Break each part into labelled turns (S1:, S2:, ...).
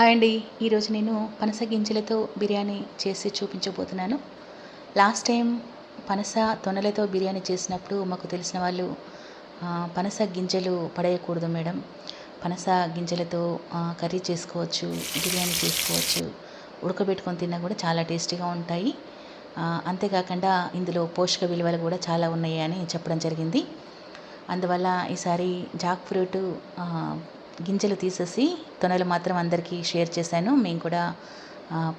S1: Hi అండి. ఈరోజు నేను పనస గింజలతో బిర్యానీ చేసి చూపించబోతున్నాను. లాస్ట్ టైం పనస తొనలతో బిర్యానీ చేసినప్పుడు మాకు తెలిసిన వాళ్ళు పనస గింజలు పడేయకూడదు మేడం. పనస గింజలతో కర్రీ చేసుకోవచ్చు బిర్యానీ చేసుకోవచ్చు ఉడకబెట్టుకొని తిన్నా కూడా చాలా టేస్టీగా ఉంటాయి. అంతేకాకుండా ఇందులో పోషక విలువలు కూడా చాలా ఉన్నాయి అని చెప్పడం జరిగింది. అందువల్ల ఈసారి జాక్ ఫ్రూట్ గింజలు తీసేసి తొనలు మాత్రం అందరికీ షేర్ చేశాను. మేము కూడా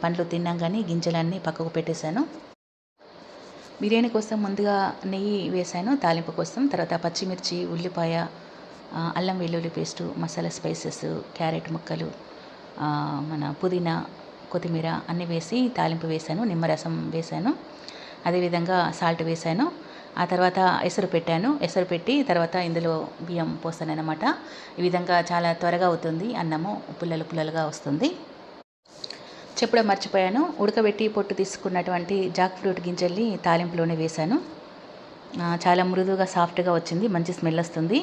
S1: పండ్లు తిన్నాం కానీ గింజలన్నీ పక్కకు పెట్టేశాను. బిర్యానీ కోసం ముందుగా నెయ్యి వేశాను తాలింపు కోసం. తర్వాత పచ్చిమిర్చి ఉల్లిపాయ అల్లం వెల్లుల్లి పేస్టు మసాలా స్పైసెస్ క్యారెట్ ముక్కలు మన పుదీనా కొత్తిమీర అన్నీ వేసి తాలింపు వేశాను నిమ్మరసం వేశాను. అదేవిధంగా సాల్ట్ వేశాను. ఆ తర్వాత ఎసరు పెట్టాను. ఎసరు పెట్టి తర్వాత ఇందులో బియ్యం పోస్తాను అనమాట ఈ విధంగా చాలా త్వరగా అవుతుంది. అన్నము పుల్లలు పుల్లలుగా వస్తుంది. చెప్పడం మర్చిపోయాను. ఉడకబెట్టి పొట్టు తీసుకున్నటువంటి జాక్ ఫ్రూట్ గింజల్ని తాలింపులోనే వేశాను. చాలా మృదువుగా సాఫ్ట్గా వచ్చింది. మంచి స్మెల్ వస్తుంది.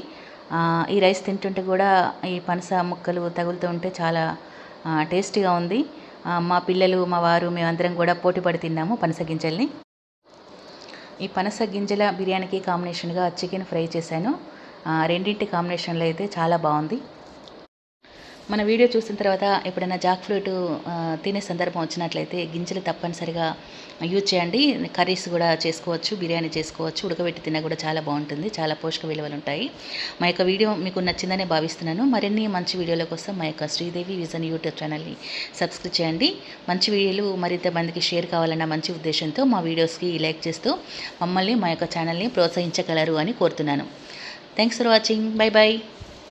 S1: ఈ రైస్ తింటుంటే కూడా ఈ పనస ముక్కలు తగులుతూ ఉంటే చాలా టేస్టీగా ఉంది. మా పిల్లలు మా వారు మేమందరం కూడా పోటీ పడి తిన్నాము పనస గింజల్ని. ఈ పనస గింజల బిర్యానీకి కాంబినేషన్గా చికెన్ ఫ్రై చేశాను. రెండింటి కాంబినేషన్లో అయితే చాలా బాగుంది. మన వీడియో చూసిన తర్వాత ఎప్పుడైనా జాక్ ఫ్రూట్ తినే సందర్భం వచ్చినట్లయితే గింజలు తప్పనిసరిగా యూజ్ చేయండి. కర్రీస్ కూడా చేసుకోవచ్చు బిర్యానీ చేసుకోవచ్చు ఉడకబెట్టి తిన్నా కూడా చాలా బాగుంటుంది. చాలా పోషక విలువలు ఉంటాయి. మా యొక్క వీడియో మీకు నచ్చిందనే భావిస్తున్నాను. మరిన్ని మంచి వీడియోల కోసం మా యొక్క శ్రీదేవి విజన్ యూట్యూబ్ ఛానల్ని సబ్స్క్రైబ్ చేయండి. మంచి వీడియోలు మరింత మందికి షేర్ కావాలన్న మంచి ఉద్దేశంతో మా వీడియోస్కి లైక్ చేస్తూ మమ్మల్ని మా యొక్క ఛానల్ని ప్రోత్సహించగలరు అని కోరుతున్నాను. Thanks for watching bye bye